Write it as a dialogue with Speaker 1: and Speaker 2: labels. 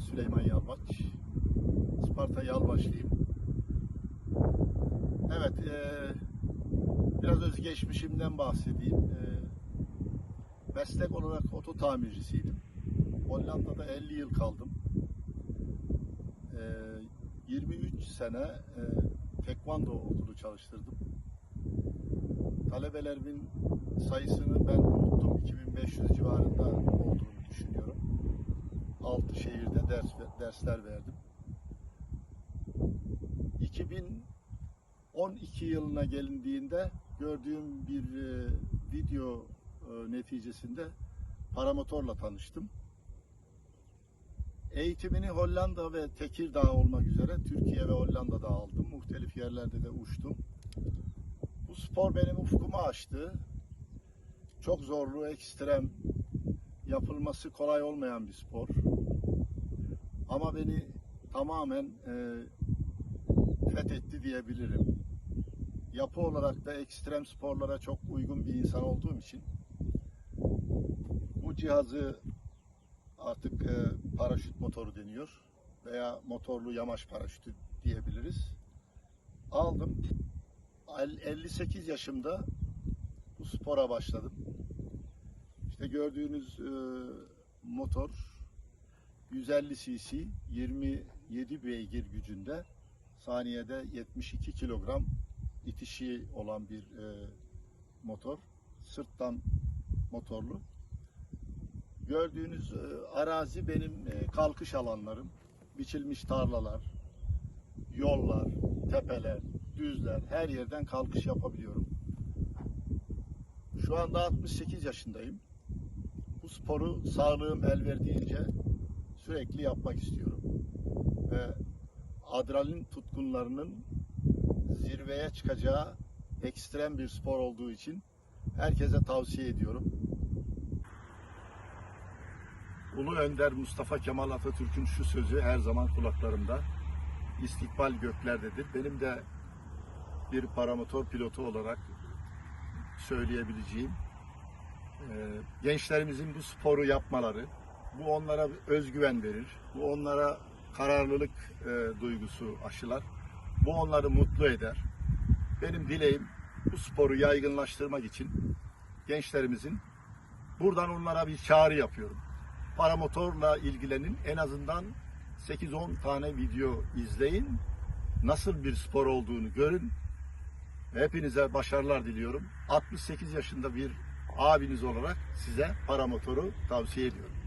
Speaker 1: Süleyman Yalvaç. Sparta Yalvaçlıyım. Evet, eee, biraz özgeçmişimden bahsedeyim. Eee, meslek olarak oto tamircisiydim. Hollanda'da 50 yıl kaldım. Eee, 23 sene eee tekvando okulu çalıştırdım. Talebelerimin sayısını ben unuttum. 2500 civarında olduğunu düşünüyorum. 6 şehirde ders dersler verdim. 2012 yılına gelindiğinde gördüğüm bir e, video e, neticesinde paramotorla tanıştım. Eğitimini Hollanda ve Tekirdağ olmak üzere Türkiye ve Hollanda'da aldım. Muhtelif yerlerde de uçtum. Bu spor benim ufkumu açtı. Çok zorlu, ekstrem, yapılması kolay olmayan bir spor. Ama beni tamamen e, fethetti diyebilirim. Yapı olarak da ekstrem sporlara çok uygun bir insan olduğum için bu cihazı artık e, paraşüt motoru deniyor veya motorlu yamaç paraşütü diyebiliriz. Aldım. El- 58 yaşımda bu spora başladım. İşte gördüğünüz e, motor 150 cc 27 beygir gücünde saniyede 72 kilogram itişi olan bir e, motor. Sırttan motorlu. Gördüğünüz e, arazi benim e, kalkış alanlarım. Biçilmiş tarlalar, yollar, tepeler, düzler her yerden kalkış yapabiliyorum. Şu anda 68 yaşındayım. Bu sporu sağlığım el verdiğince sürekli yapmak istiyorum. Ve adrenalin tutkunlarının zirveye çıkacağı ekstrem bir spor olduğu için herkese tavsiye ediyorum. Ulu Önder Mustafa Kemal Atatürk'ün şu sözü her zaman kulaklarımda. İstikbal göklerdedir. Benim de bir paramotor pilotu olarak söyleyebileceğim e, gençlerimizin bu sporu yapmaları, bu onlara özgüven verir, bu onlara kararlılık e, duygusu aşılar, bu onları mutlu eder. Benim dileğim bu sporu yaygınlaştırmak için gençlerimizin buradan onlara bir çağrı yapıyorum. Paramotorla ilgilenin en azından 8-10 tane video izleyin. Nasıl bir spor olduğunu görün. Hepinize başarılar diliyorum. 68 yaşında bir abiniz olarak size paramotoru tavsiye ediyorum.